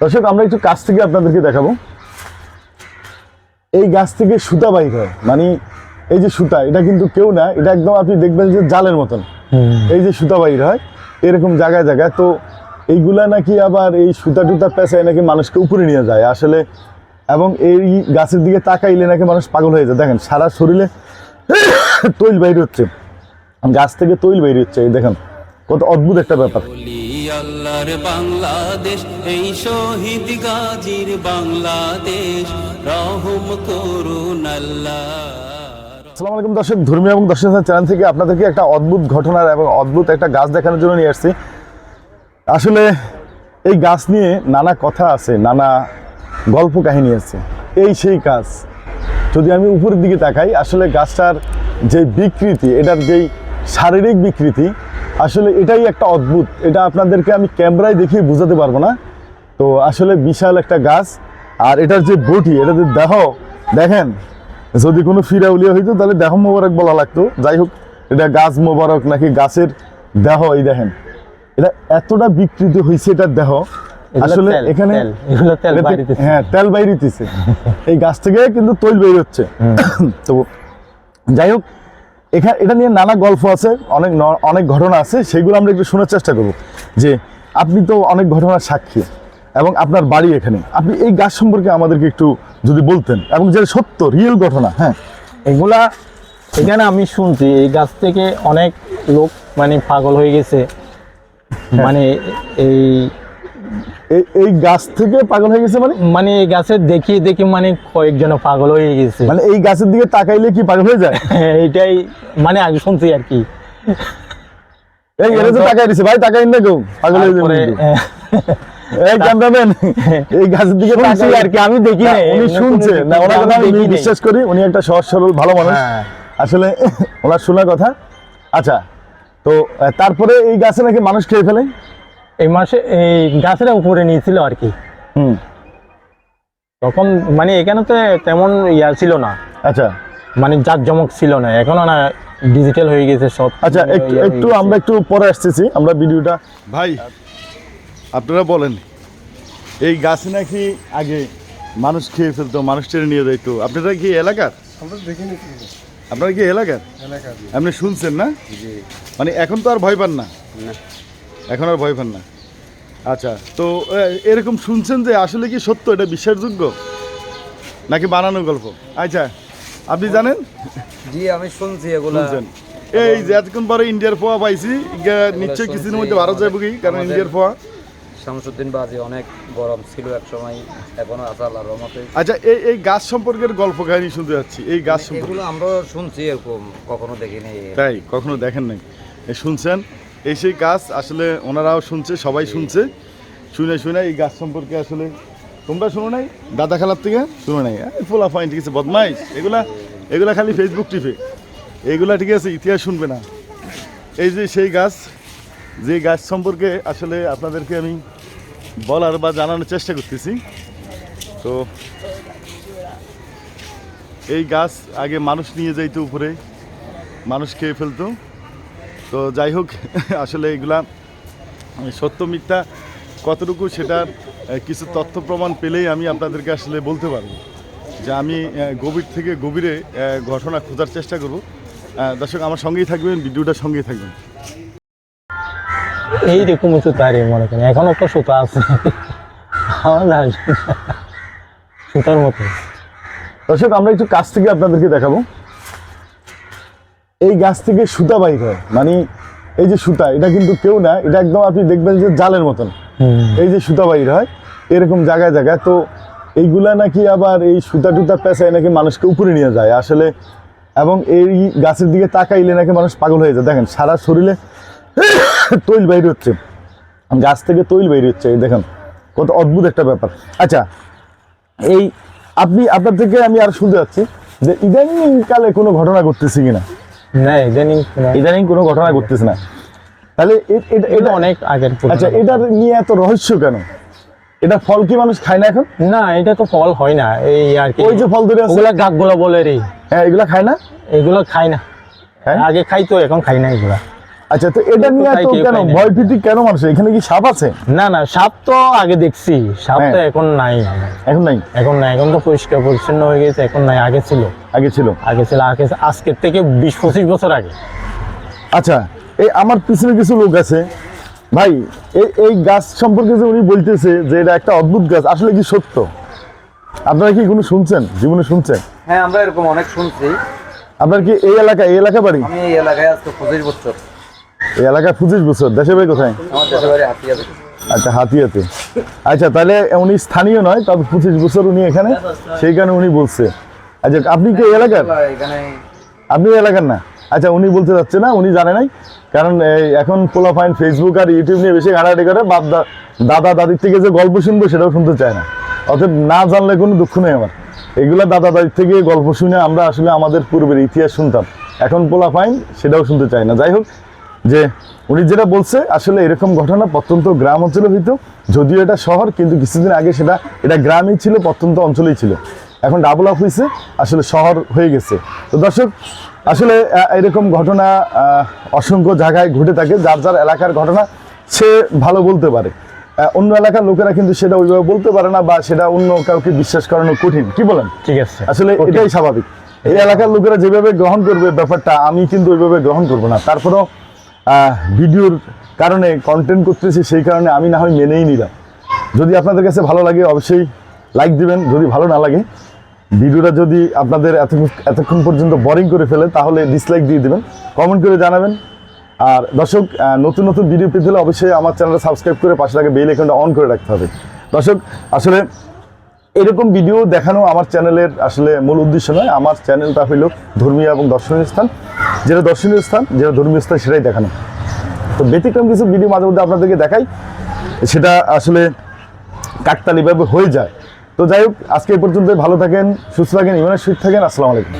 দর্শক আমরা একটু কাছ থেকে আপনাদেরকে দেখাবো। এই গাছ থেকে সুতা বাইর হয়। মানে এই যে সুতা এটা কিন্তু কেউ না এটা একদম আপনি দেখবেন যে জালের মতন। এই যে সুতা বাইর হয় এরকম জায়গায় জায়গায়। তো এইগুলা নাকি আবার এই সুতা টুতা পেঁচায় নাকি মানুষকে উপরে নিয়ে যায়। আসলে এবং এই গাছের দিকে তাকাইলে নাকি মানুষ পাগল হয়ে যায়। দেখেন সারা শরীরে তৈল বাইর হচ্ছে। গাছ থেকে তৈল বাইর হচ্ছে। এই দেখেন কত অদ্ভুত একটা ব্যাপার। আল্লাহর বাংলাদেশ, এই শহীদ গাজীর বাংলাদেশ। রহম করুন আল্লাহ। আসসালামু আলাইকুম দর্শক, ধর্মীয় এবং দর্শন চ্যানেল থেকে আপনাদেরকে একটা অদ্ভুত ঘটনার এবং অদ্ভুত একটা গাছ দেখানোর জন্য নিয়ে আসছি। আসলে এই গাছ নিয়ে নানা কথা আছে, নানা গল্প কাহিনী আছে। এই সেই গাছ, যদি আমি উপরের দিকে তাকাই, আসলে গাছটার যে বিকৃতি, এটার যেই শারীরিক বিকৃতি আসলে এটাই একটা অদ্ভুত। এটা আপনাদেরকে আমি ক্যামেরায় দেখিয়ে বোঝাতে পারব না। তো আসলে বিশাল একটা গাছ। আর এটার যে বটি এটা যে দেহ দেখেন যদি কোনো ফিরাউলিয়া হইতো তাহলে দেহ মোবারক বলা লাগতো। যাই হোক এটা গাছ মোবারক নাকি গাছের দেহ এই দেখেন। এটা এতটা বিকৃত হয়েছে এটার দেহ। আসলে এখানে। হ্যাঁ তেল বাইরিতেছে। এই গাছ থেকে কিন্তু তৈল বের হচ্ছে। তো যাই হোক এখানে এটা নিয়ে নানা গল্প আছে অনেক অনেক ঘটনা আছে সেগুলো আমরা একটু শোনার চেষ্টা করব। যে আপনি তো অনেক ঘটনার সাক্ষী এবং আপনার বাড়ি এখানে। আপনি এই গাছ সম্পর্কে আমাদেরকে একটু যদি বলতেন এবং যে সত্য রিয়েল ঘটনা হ্যাঁ। এগুলা এখানে আমি শুনছি এই গাছ থেকে অনেক লোক মানে পাগল হয়ে গেছে। মানে এই এই গাছ থেকে পাগল হয়ে গেছে মানে? মানে এই গাছের দেখি দেখি মানে কয়েকজন পাগল হয়ে গেছে। মানে এই গাছের দিকে তাকাইলে কি পাগল হয়ে যায়? এইটাই মানে আগে শুনছি আর কি। এই তো তাকাই দিছে। ভাই তাকাই না কেউ। পাগল হয়ে যাবে এই ক্যামেরাম্যান এই গাছের দিকে তাকাই- আর কি, আমি দেখি না, উনি শুনছে। না ওনার কথা আমি বিশ্বাস করি। উনি একটা সহজ সরল ভালো মানুষ। হ্যাঁ। আসলে ওনার শোনা কথা। আচ্ছা তো তারপরে এই গাছে নাকি মানুষ খেয়ে ফেলে? এই মাসে এই গাছের উপরে নিয়েছিল আর কি। হুম। তখন মানে এখানে তো তেমন ইয়া ছিল না। আচ্ছা। মানে জাক জমক ছিল না। এখনও না ডিজিটাল হয়ে গেছে সব। আচ্ছা একটু একটু আমরা একটু পরে আসতেছি আমরা ভিডিওটা। ভাই আপনারা বলেন এই গাছ নাকি আগে মানুষ খেয়ে ফেলতো মানুষ টেনে নিয়ে যাইতো? আপনারা কি এলাকার? আপনারা কি এলাকার? আপনি শুনছেন না? মানে এখন তো আর ভয় পান না। এখন আর ভয় পান না। আচ্ছা তো এরকম শুনছেন যে আসলে কি সত্য? এটা বিশ্বাসযোগ্য? নাকি বানানো গল্প? আচ্ছা আপনি জানেন? জি আমি শুনছি এগুলা। এই যে এতক্ষণ পরে ইন্ডিয়ার পোয়া পাইছি। নিশ্চয়ই কিছুদিনের মধ্যে ভারত যাব কি? কারণ ইন্ডিয়ার পোয়া শামসুদ্দিন বাজি অনেক গরম ছিল এক সময় এখনও আছে আল্লাহর রহমতে। আচ্ছা এই এই গাছ সম্পর্কের গল্প কাহিনী শুনতে যাচ্ছি। এই গাছ সম্পর্কে। এগুলো আমরা শুনছি এরকম কখনো দেখিনি। তাই কখনো দেখেন নাই। শুনছেন? এই সেই গাছ আসলে ওনারাও শুনছে, সবাই শুনছে। শুনে শুনে এই গাছ সম্পর্কে আসলে তোমরা শুনো নাই? দাদা খেলার থেকে শুনো নাই? ফোলা ফাইন ঠিক আছে বদমাইশ। এগুলা এগুলা খালি ফেসবুক টিপে। এগুলা ঠিক আছে, ইতিহাস শুনবে না। এই যে সেই গাছ, যে গাছ সম্পর্কে আসলে আপনাদেরকে আমি বলার বা জানানোর চেষ্টা করতেছি। তো এই গাছ আগে মানুষ নিয়ে যাইতো উপরে, মানুষ খেয়ে ফেলতো। তো যাই হোক আসলে এগুলা সত্য মিথ্যা কতটুকু সেটার কিছু তথ্য প্রমাণ পেলেই আমি আপনাদেরকে আসলে বলতে পারব। যে আমি গভীর থেকে গভীরে ঘটনা খোঁজার চেষ্টা করব। দর্শক আমার সঙ্গেই থাকবেন ভিডিওটার সঙ্গেই থাকবেন। এইরকম তো তারই মনে করেন এখনও তো সুতা আছে। আমার সুতার মতো। দর্শক আমরা একটু কাছ থেকে আপনাদেরকে দেখাবো। এই গাছ থেকে সুতা বাইর হয়। মানে এই যে সুতা এটা কিন্তু কেউ না এটা একদম আপনি দেখবেন যে জালের মতন। এই যে সুতা বাইর হয় এরকম জায়গায় জায়গায়। তো এইগুলা নাকি আবার এই সুতা টুতা পেঁচায় নাকি মানুষকে উপরে নিয়ে যায়। আসলে এবং এই গাছের দিকে তাকাইলে নাকি মানুষ পাগল হয়ে যায়। দেখেন সারা শরীরে তৈল বাইর হচ্ছে। গাছ থেকে তৈল বাইর হচ্ছে এই দেখেন কত অদ্ভুত একটা ব্যাপার। আচ্ছা এই আপনি আপনার থেকে আমি আর শুনতে যাচ্ছি যে ইদানিং কালে কোনো ঘটনা ঘটতেছে কিনা? না ইদানিং ইদানিং কোনো ঘটনা ঘটতেছে না। তাহলে এটা এটা এটা অনেক আগের আচ্ছা। এটার নিয়ে এত রহস্য কেন? এটা ফল কি মানুষ খায় না এখন? না এটা তো ফল হয় না এই আর কি। ওই যে ফল ধরে ওগুলা গাছগুলো বলে রে। হ্যাঁ এগুলা খায় না? এগুলো খাই না। খায়? না? আগে খাইতো এখন খাই না এগুলা। আচ্ছা তো এটা নিয়ে কোথায় তো কেন পায় না। ভয়ভীতি কেন মানুষ এখানে কি সাপ আছে? না না সাপ তো আগে দেখছি। সাপ তো হ্যাঁ। এখন নাই এখন নাই? এখন নাই এখন তো পরিষ্কার পরিচ্ছন্ন হয়ে গেছে এখন নাই আগে ছিল। আগে ছিল। আগে ছিল আগে আজকের থেকে বিশ পঁচিশ বছর আগে। আচ্ছা এই আমার পিছনে কিছু লোক আছে। ভাই এই এই গাছ সম্পর্কে যে উনি বলতেছে যে এটা একটা অদ্ভুত গাছ আসলে কি সত্য? আপনারা কি কোনো শুনছেন? জীবনে শুনছেন? হ্যাঁ আমরা এরকম অনেক শুনছি। আপনার কি এই এলাকা এই এলাকা বাড়ি? আমি এই এলাকায় আজকে পঁচিশ বছর। এই এলাকায় পঁচিশ বছর দেশে ভাই কোথায়? আচ্ছা হাতিয়াতে। আচ্ছা তাহলে উনি স্থানীয় নয় তবে পঁচিশ বছর উনি এখানে সেই কারণে উনি বলছে। আচ্ছা আপনি কি এলাকার? আপনি এলাকার না? আচ্ছা উনি বলতে যাচ্ছে না উনি জানে নাই। কারণ এখন পোলাফাইন ফেসবুক আর ইউটিউব নিয়ে বেশি ঘাটাঘাটি করে বাপ দাদা দাদির থেকে যে গল্প শুনব সেটাও শুনতে চায় না। অতএব না জানলে কোনো দুঃখ নেই আমার। এগুলো দাদা দাদির থেকে গল্প শুনে আমরা আসলে আমাদের পূর্বের ইতিহাস শুনতাম। এখন পোলাফাইন সেটাও শুনতে চায় না। যাই হোক যে উনি যেটা বলছে আসলে এরকম ঘটনা প্রত্যন্ত গ্রাম অঞ্চলে হইতো। যদিও এটা শহর কিন্তু কিছুদিন আগে সেটা এটা গ্রামই ছিল প্রত্যন্ত অঞ্চলেই ছিল। এখন ডাবল আপ হয়েছে আসলে শহর হয়ে গেছে। তো দর্শক আসলে এরকম ঘটনা অসংখ্য জায়গায় ঘটে থাকে যার যার এলাকার ঘটনা সে ভালো বলতে পারে। অন্য এলাকার লোকেরা কিন্তু সেটা ওইভাবে বলতে পারে না বা সেটা অন্য কাউকে বিশ্বাস করানো কঠিন। কি বলেন? ঠিক আছে। আসলে এটাই স্বাভাবিক। এই এলাকার লোকেরা যেভাবে গ্রহণ করবে ব্যাপারটা আমি কিন্তু ওইভাবে গ্রহণ করব না। তারপরেও ভিডিওর কারণে কন্টেন্ট করতেছি, সেই কারণে আমি না হয় মেনেই নিলাম। যদি আপনাদের কাছে ভালো লাগে, অবশ্যই লাইক দিবেন। যদি ভালো না লাগে, ভিডিওটা যদি আপনাদের এত এতক্ষণ পর্যন্ত বোরিং করে ফেলে, তাহলে ডিসলাইক দিয়ে দেবেন কমেন্ট করে জানাবেন। আর দর্শক নতুন নতুন ভিডিও পেতে হলে অবশ্যই আমার চ্যানেলটা সাবস্ক্রাইব করে পাশে থাকে বেল আইকনটা অন করে রাখতে হবে। দর্শক, আসলে এরকম ভিডিও দেখানো আমার চ্যানেলের আসলে মূল উদ্দেশ্য নয়। আমার চ্যানেলটা হলো ধর্মীয় এবং দর্শনীয় স্থান। যেটা দর্শনীয় স্থান, যেটা ধর্মীয় স্থান সেটাই দেখানো। তো ব্যতিক্রম কিছু ভিডিও মাঝে মধ্যে আপনাদেরকে দেখাই। সেটা আসলে কাকতালিভাবে হয়ে যায়। তো যাই হোক, আজকে এই পর্যন্ত ভালো থাকেন, সুস্থ থাকেন ইমানে সুস্থ থাকেন। আসসালামু আলাইকুম।